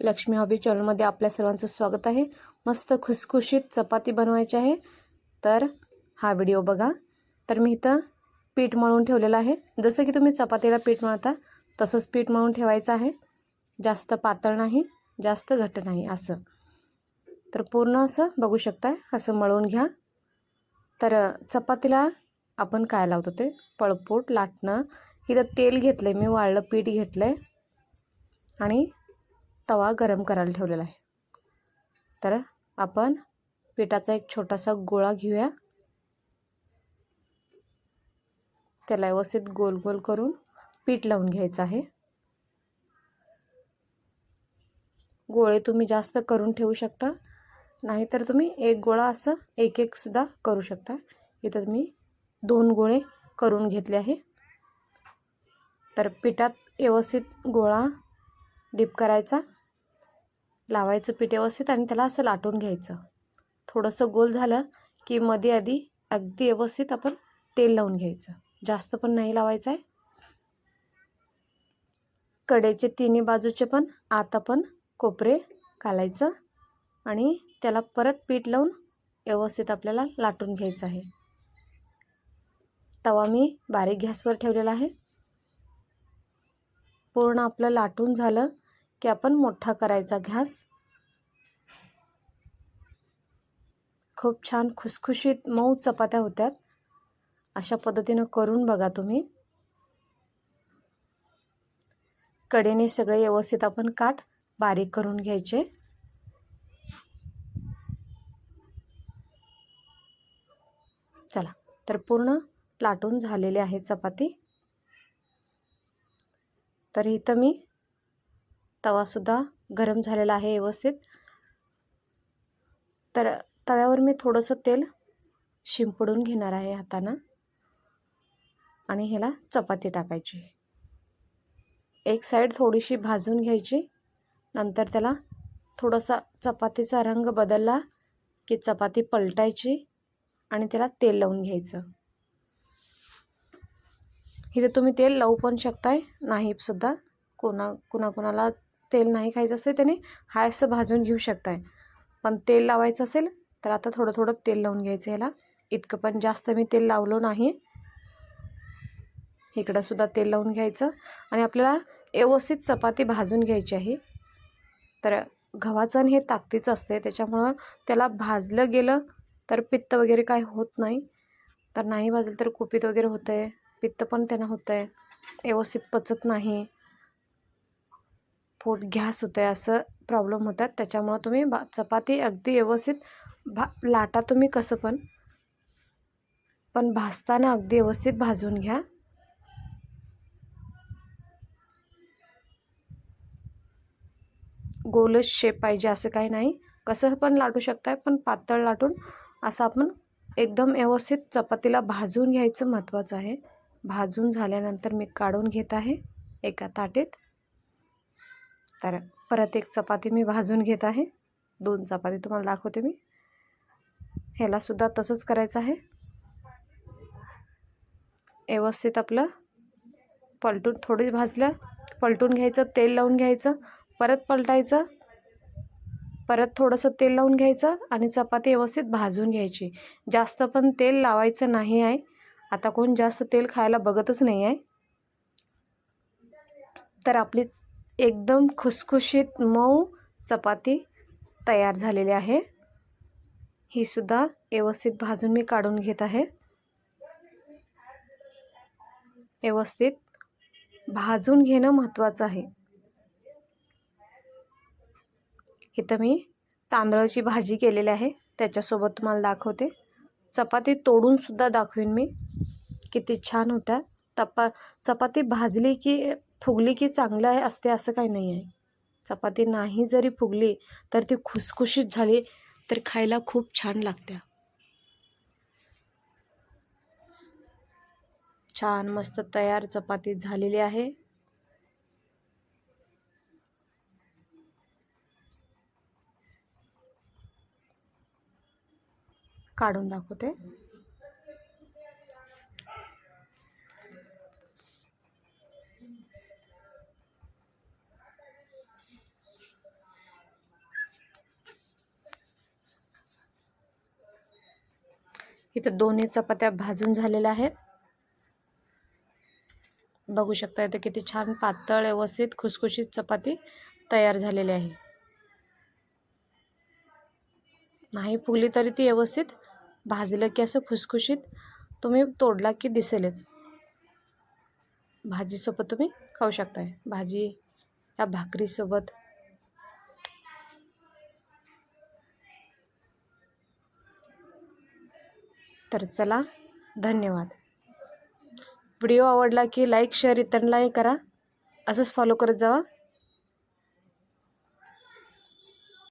Lakshmi hobby चॅनलमध्ये आपल्या सर्वांचं स्वागत आहे. मस्त खुसखुशीत चपाती बनवायची आहे. तर हा व्हिडिओ बघा. तर मी इथं पीठ मळून ठेवलेलं आहे. जसं की तुम्ही चपातीला पीठ मळता तसंच पीठ मळून ठेवायचं आहे. जास्त पातळ नाही जास्त घट्ट नाही असं. तर पूर्ण असं बघू शकताय. असं मळून घ्या. तर चपातीला आपण काय लावतो ते? पळपूट लाटणं. इथं तेल घेतलं आहे मी वाळलं पीठ घेतलं आहे आणि तवा गरम करायला ठेवलेला आहे. तर आपण पिठाचा एक छोटासा गोळा घेऊया. त्याला व्यवस्थित गोल गोल करून पीठ लावून घ्यायचं आहे. गोळे तुम्ही जास्त करून ठेवू शकता. नाहीतर तुम्ही एक गोळा असं एक एक सुद्धा करू शकता. इथं मी दोन गोळे करून घेतले आहे. तर पिठात व्यवस्थित गोळा डीप करायचा. लावायचं पीठ व्यवस्थित आणि त्याला असं लाटून घ्यायचं. थोडंसं गोल झालं की मध्ये आधी अगदी व्यवस्थित आपण तेल लावून घ्यायचं. जास्त पण नाही लावायचं आहे कडेचे तिन्ही बाजूचे पण आत आपण कोपरे घालायचं आणि त्याला परत पीठ लावून व्यवस्थित आपल्याला लाटून घ्यायचं आहे. तवा मी बारीक गॅसवर ठेवलेला आहे. पूर्ण आपलं लाटून झालं की आपण मोठा करायचा घ्यास. खूप छान खुसखुशीत मऊ चपात्या होत्यात. अशा पद्धतीनं करून बघा तुम्ही. कडेने सगळे व्यवस्थित आपण काठ बारीक करून घ्यायचे. चला तर पूर्ण लाटून झालेले आहे चपाती. तर इथं मी तवासुद्धा गरम झालेला आहे व्यवस्थित. तर तव्यावर मी थोडंसं तेल शिंपडून घेणार आहे हातानं. आणि ह्याला चपाती टाकायची. एक साईड थोडीशी भाजून घ्यायची. नंतर त्याला थोडासा चपातीचा रंग बदलला की चपाती पलटायची आणि त्याला तेल लावून घ्यायचं. इथे तुम्ही तेल लावू पण शकताय नाही सुद्धा. कोणा कुणाकुणाला तेल नाही खायचं असेल त्याने हाय असं भाजून घेऊ शकताय. पण तेल लावायचं असेल तर आता थोडं थोडं तेल लावून घ्यायचं ह्याला. इतकं पण जास्त मी तेल लावलो नाही. इकडं सुद्धा तेल लावून घ्यायचं. आणि आपल्याला व्यवस्थित चपाती भाजून घ्यायची आहे. तर गव्हाचं हे ताकदीचं असते त्याच्यामुळं त्याला भाजलं गेलं तर पित्त वगैरे काय होत नाही. तर नाही भाजलं तर कुपीत वगैरे होतं आहे पित्त पण त्यांना होतं आहे व्यवस्थित पचत नाही. पोट गॅस होतं आहे असं प्रॉब्लेम होतात. त्याच्यामुळं तुम्ही बा चपाती अगदी व्यवस्थित भा लाटा तुम्ही कसं पण पण भाजताना अगदी व्यवस्थित भाजून घ्या. गोलच शेप पाहिजे असं काही नाही. कसं पण लाटू शकताय पण पातळ लाटून असं आपण एकदम व्यवस्थित चपातीला भाजून घ्यायचं महत्त्वाचं आहे. भाजून झाल्यानंतर मी काढून घेत आहे एका ताटेत. तर परत एक चपाती मी भाजून घेत आहे. दोन चपाती तुम्हाला दाखवते मी. ह्यालासुद्धा तसंच करायचं आहे. व्यवस्थित आपलं पलटून थोडी भाजलं. पलटून घ्यायचं तेल लावून घ्यायचं परत पलटायचं. परत थोडंसं तेल लावून घ्यायचं आणि चपाती व्यवस्थित भाजून घ्यायची. जास्त पण तेल लावायचं नाही आहे. आता कोण जास्त तेल खायला बघतच नाही आहे. तर आपली एकदम खुसखुशीत मऊ चपाती तयार झालेली आहे. ही सुद्धा व्यवस्थित भाजून मी काढून घेत आहे. व्यवस्थित भाजून घेणं महत्त्वाचं आहे. इथं मी तांदळाची भाजी केलेली आहे. त्याच्यासोबत तुम्हाला दाखवते. चपाती तोडूनसुद्धा दाखवीन मी. किती छान होत्या. तपा चपाती भाजली की फुगली की चांगलं आहे असते असं काही नाही आहे. चपाती नाही जरी फुगली तर ती खुसखुशीत झाली तर खायला खूप छान लागत्या. छान मस्त तयार चपाती झालेली आहे. काढून दाखवते. इथं दोन्ही चपात्या भाजून झालेल्या आहेत. बघू शकता इथे किती छान पातळ व्यवस्थित खुसखुशीत चपाती तयार झालेली आहे. नाही फुगली तरी ती व्यवस्थित भाजलं की असं खुसखुशीत तुम्ही तोडला की दिसेलच. भाजीसोबत तुम्ही खाऊ शकताय. भाजी या भाकरीसोबत तर चला धन्यवाद. व्हिडिओ आवडला की लाईक शेअर इतरांनाही करा. असंच फॉलो करत जावा.